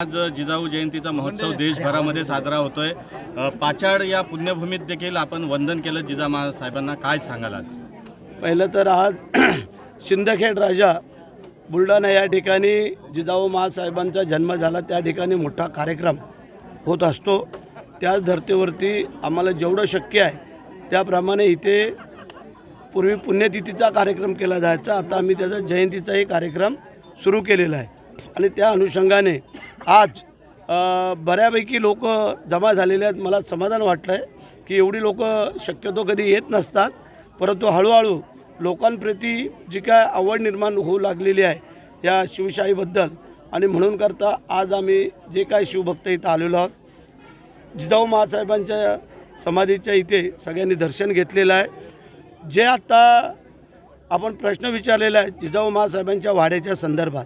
आज जिजाऊ जयंतीचा महोत्सव देशभरामध्ये साजरा होतोय. पाचाड या पुण्यभूमीत देखील आपण वंदन केलं. जिजामा साहेबांना काय सांगाल आज? पहिलं तर आज सिंदखेड राजा बुलढाणा या ठिकाणी जिजाऊ महासाहेबांचा जन्म झाला. त्या ठिकाणी मोठा कार्यक्रम होत असतो. त्याच धर्तीवरती आम्हाला जेवढं शक्य आहे त्याप्रमाणे इथे पूर्वी पुण्यतिथीचा कार्यक्रम केला जायचा. आता आम्ही त्याचा जयंतीचाही कार्यक्रम सुरू केलेला आहे. आणि त्या अनुषंगाने आज बऱ्यापैकी लोक जमा झालेले आहेत. मला समाधान वाटलं आहे की एवढी लोक शक्यतो कधी येत नसतात. परंतु हळूहळू लोकांप्रती जी काय आवड निर्माण होऊ लागलेली आहे या शिवशाहीबद्दल आणि म्हणून करता आज आम्ही जे काय शिवभक्त इथं आलेलो आहोत जिजाऊ महासाहेबांच्या समाधीच्या इथे सगळ्यांनी दर्शन घेतलेलं आहे. जे आता आपण प्रश्न विचारलेला आहे जिजाऊ महासाहेबांच्या वाड्याच्या संदर्भात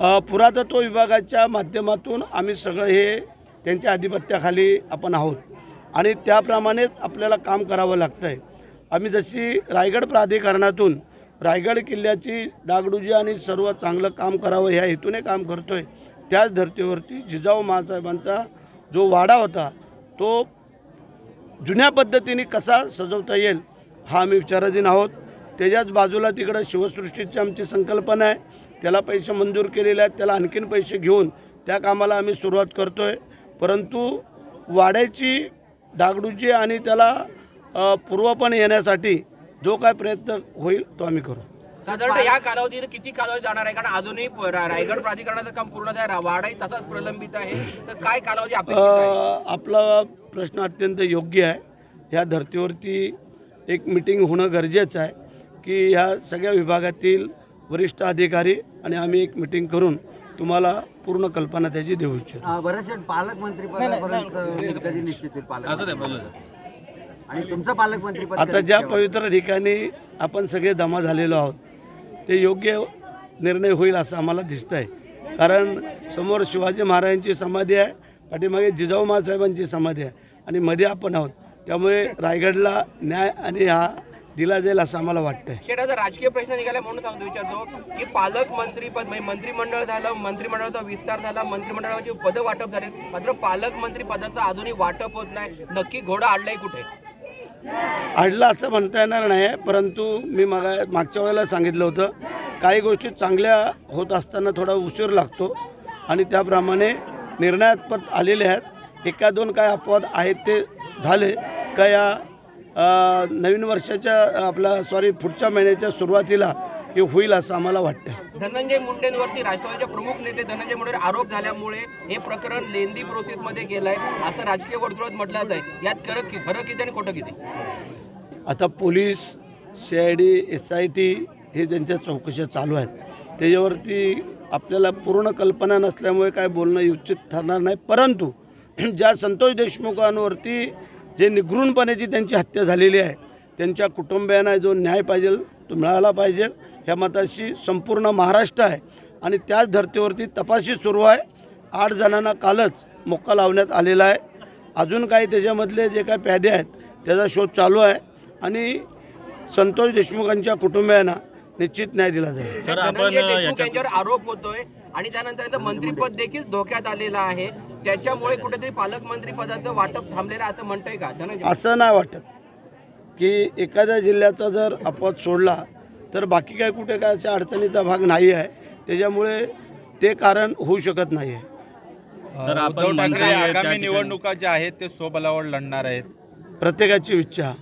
पुरातत्व विभागाच्या माध्यमातून आम्ही सगळं हे त्यांच्या आधिपत्याखाली आपण आहोत. आणि त्याप्रमाणेच आपल्याला काम करावं लागतं आहे आम्ही जशी रायगड प्राधिकरणातून रायगड किल्ल्याची डागडुजी आणि सर्व चांगलं काम करावं ह्या हेतूने काम करतो आहे त्याच धर्तीवरती जिजाऊ महासाहेबांचा जो वाडा होता तो जुन्या पद्धतीने कसा सजवता येईल हा आम्ही विचाराधीन आहोत. त्याच्याच बाजूला तिकडं शिवसृष्टीची आमची संकल्पना आहे. त्याला पैसे मंजूर केलेले आहेत त्याला आणखीन पैसे घेऊन त्या कामाला आम्ही सुरुवात करतो आहे परंतु वाड्याची डागडुजी आणि त्याला पूर्वपण येण्यासाठी जो काय प्रयत्न होईल तो आम्ही करू. साधारण या कालावधीत किती कालावधी जाणार आहे? कारण अजूनही रायगड प्राधिकरणाचं काम पूर्ण आहे रा- वाडाही तसाच प्रलंबित आहे. तर काय कालावधी आपला प्रश्न अत्यंत योग्य आहे. ह्या धर्तीवरती एक मिटिंग होणं गरजेचं आहे की ह्या सगळ्या विभागातील वरिष्ठ अधिकारी आणि आम्ही एक मिटिंग करून तुम्हाला पूर्ण कल्पना त्याची देऊ इच्छितो. बरेचसे पालकमंत्री कधी निश्चित होईल पालक आणि तुमचं पालकमंत्री पद आता ज्या? पवित्र ठिकाणी आपण सगळे जमा झालेलो आहोत ते योग्य निर्णय होईल असं आम्हाला दिसतं आहे कारण समोर शिवाजी महाराजांची समाधी आहे पाठीमागे जिजाऊ महासाहेबांची समाधी आहे आणि मध्ये आपण आहोत. त्यामुळे रायगडला न्याय आणि हा दिला जाईल असं आम्हाला वाटतं आहे शेटाचा राजकीय प्रश्न निघाला म्हणून सांगतो विचारतो की पालकमंत्री पद म्हणजे मंत्रिमंडळ झालं मंत्रिमंडळाचा विस्तार झाला मंत्रिमंडळाची पदं वाटप झाले मात्र पालकमंत्री पदाचं अजूनही वाटप होत नाही. नक्की घोडा आडलाय कुठे? आडला असं म्हणता येणार नाही परंतु मी मागा मागच्या वेळेला सांगितलं होतं काही गोष्टी चांगल्या होत असताना थोडा उशीर लागतो आणि त्याप्रमाणे निर्णयात पण आलेले आहेत. एका दोन काय अपवाद आहेत ते झाले का या नवीन वर्षाच्या आपला सॉरी पुढच्या महिन्याच्या सुरुवातीला हे होईल असं आम्हाला वाटतं धनंजय मुंडेंवरती राष्ट्रवादीचे प्रमुख नेते धनंजय मुंडेवर आरोप झाल्यामुळे हे प्रकरण लेंदी प्रोसेसमध्ये गेलंय असं राजकीय वर्तुळात म्हटलं आहे. यात खरं कि- खरं किती आणि खोटं किती? आता police C I D S I T हे त्यांच्या चौकशा चालू आहेत त्याच्यावरती आपल्याला पूर्ण कल्पना नसल्यामुळे काय बोलणं उचित ठरणार नाही. परंतु ज्या संतोष देशमुखांवरती जे निगृणपणाची त्यांची हत्या झालेली आहे त्यांच्या कुटुंबियांना जो न्याय पाहिजे तो मिळाला पाहिजे. ह्या मताशी संपूर्ण महाराष्ट्र आहे आणि त्याच धर्तीवरती तपासही सुरू आहे. आठ जणांना कालच मोक्का लावण्यात आलेला आहे. अजून काही त्याच्यामधले जे काही प्यादे आहेत त्याचा शोध चालू आहे आणि संतोष देशमुखांच्या कुटुंबियांना निश्चित न्याय दिला जाईल. सर आपण आरोप होतोय. आणि त्यानंतर त्यांचं मंत्रीपद देखील धोक्यात आलेलं आहे. त्याच्यामुळे कुठेतरी पालकमंत्री पदाचं वाटप थांबलेलं आहे असं म्हणतंय का? धनंजय. असं नाही वाटत. की एखाद्या जिल्ह्याचा जर अपवाद सोडला तर बाकी काय कुठे काय अशा अडचणीचा भाग नाही आहे. त्याच्यामुळे ते कारण होऊ शकत नाही आहे. सर आपण उद्धव ठाकरे आगामी निवडणुका ज्या आहेत ते स्वबलावर लढणार आहेत. प्रत्येकाची इच्छा.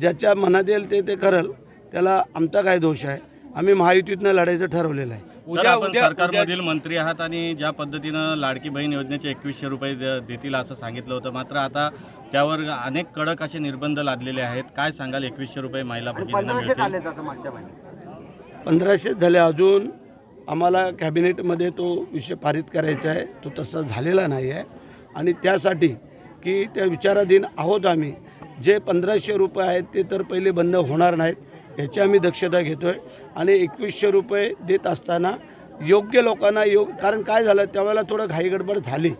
ज्याच्या मनात येईल ते ते करल. त्याला आमचा काय दोष आहे? आम्ही महायुतीतनं लढायचं ठरवलेलं आहे. उद्या आपण सरकारमधील मंत्री आहात आणि ज्या पद्धतीनं लाडकी बहीण योजनेचे एकवीसशे रुपये द- देतील असं सांगितलं होतं. मात्र आता त्यावर अनेक कडक असे निर्बंध लादलेले आहेत. काय सांगाल? एकवीसशे रुपये महिला पंधराशे झाले अजून. आम्हाला कॅबिनेटमध्ये तो विषय पारित करायचा आहे. तो तसा झालेला नाही आहे. आणि त्यासाठी की त्या विचाराधीन आहोत आम्ही. जे पंधराशे रुपये आहेत ते तर पहिले बंद होणार नाहीत. याची आम्ही दक्षता घेतो आहे आणि एकवीसशे रुपये देत असताना योग्य लोकांना योग कारण काय झालं त्यावेळेला थोडं घाईगडबड झाली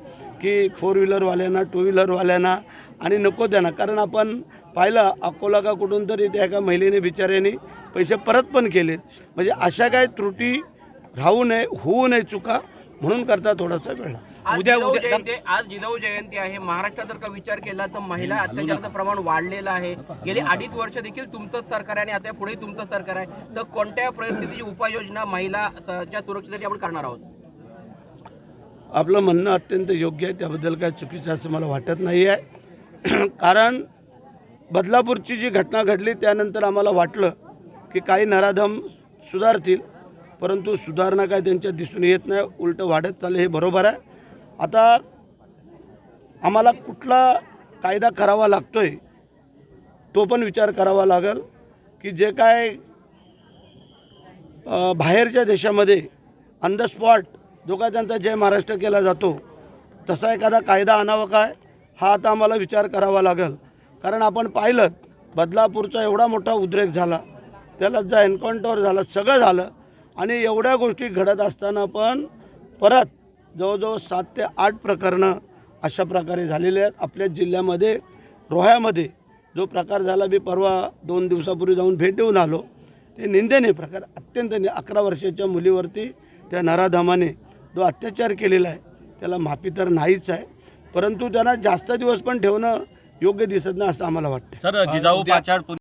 की फोर व्हीलरवाल्यांना टू व्हीलरवाल्यांना आणि नको त्यांना. कारण आपण पाहिलं अकोला का कुठून तरी त्या एका महिलेने बिचाऱ्याने पैसे परत पण केलेत. म्हणजे अशा काही त्रुटी राहू नये होऊ नये चुका म्हणून करता थोडासा वेळ उद्या- उद्या- जयंती आज जिजाऊ जयंती आहे. महाराष्ट्रात जर का विचार केला तर महिला अत्याचाराचं प्रमाण वाढलेलं आहे. गेली अडीच वर्ष देखील तुमचंच सरकार आहे आणि आता पुढे तुमचं सरकार आहे. तर कोणत्या परिस्थितीची उपाययोजना महिलाच्या सुरक्षेसाठी आपण करणार आहोत? आपलं म्हणणं अत्यंत योग्य आहे. त्याबद्दल काय चुकीचं असं मला वाटत नाही आहे कारण बदलापूरची जी घटना घडली त्यानंतर आम्हाला वाटलं की काही नराधम सुधारतील. परंतु सुधारणा काय त्यांच्यात दिसून येत नाही उलटं वाढत चाललं हे बरोबर आहे. आता आम्हाला कुठला कायदा करावा लागतो आहे तो पण विचार करावा लागेल की जे काय बाहेरच्या देशामध्ये ऑन द स्पॉट जो काय त्यांचा जय महाराष्ट्र केला जातो तसा एखादा कायदा आणावा काय हा आता आम्हाला विचार करावा लागेल. कारण आपण पाहिलं बदलापूरचा एवढा मोठा उद्रेक झाला त्याला जा एन्काउंटर झालं सगळं झालं आणि एवढ्या गोष्टी घडत असताना पण परत जवळजवळ सात ते आठ प्रकरणं अशा प्रकारे झालेले आहेत. आपल्या जिल्ह्यामध्ये रोह्यामध्ये जो प्रकार झाला मी परवा दोन दिवसापूर्वी जाऊन भेट देऊन आलो. ते निंदनीय प्रकार अत्यंत नि अकरा वर्षाच्या मुलीवरती त्या नराधमाने जो अत्याचार केलेला आहे त्याला माफी तर नाहीच आहे परंतु त्यांना जास्त दिवस पण ठेवणं योग्य दिसत नाही असं आम्हाला वाटतं सर जिजाऊ